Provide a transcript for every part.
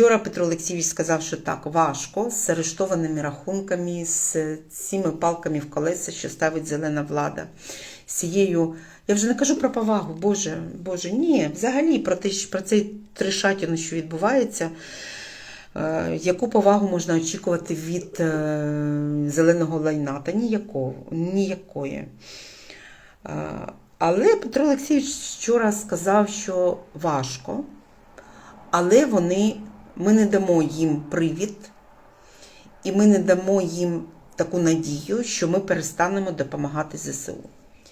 Вчора Петро Олексійович сказав, що так важко з арештованими рахунками, з цими палками в колеса, що ставить зелена влада. З цією, я вже не кажу про повагу, Боже, Боже, ні, взагалі про те, про цей трешатіну, що відбувається. Е, Яку повагу можна очікувати від е, зеленого лайна? Та ніякого, ніякої. Е, Але Петро Олексійович вчора сказав, що важко, але вони, ми не дамо їм привід, і ми не дамо їм таку надію, що ми перестанемо допомагати ЗСУ.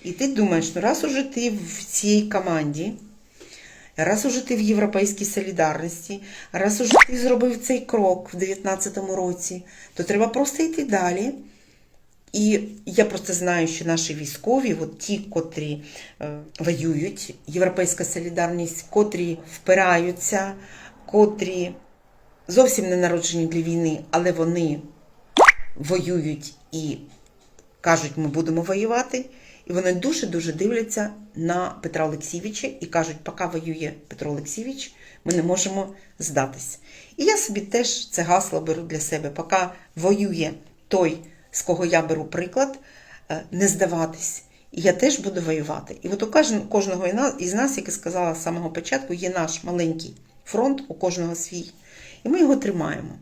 І ти думаєш, ну раз уже ти в цій команді, раз уже ти в Європейській солідарності, раз уже ти зробив цей крок в 2019 році, то треба просто йти далі. І я просто знаю, що наші військові, от ті, котрі е, воюють, Європейська солідарність, котрі впираються, котрі зовсім не народжені для війни, але вони воюють і кажуть, ми будемо воювати. І вони дуже-дуже дивляться на Петра Олексійовича і кажуть, поки воює Петро Олексійович, ми не можемо здатись. І я собі теж це гасло беру для себе, поки воює той, з кого я беру приклад, е, не здаватись. І я теж буду воювати. І от у кожного із нас, як я сказала з самого початку, є наш маленький фронт, у кожного свій. І ми його тримаємо.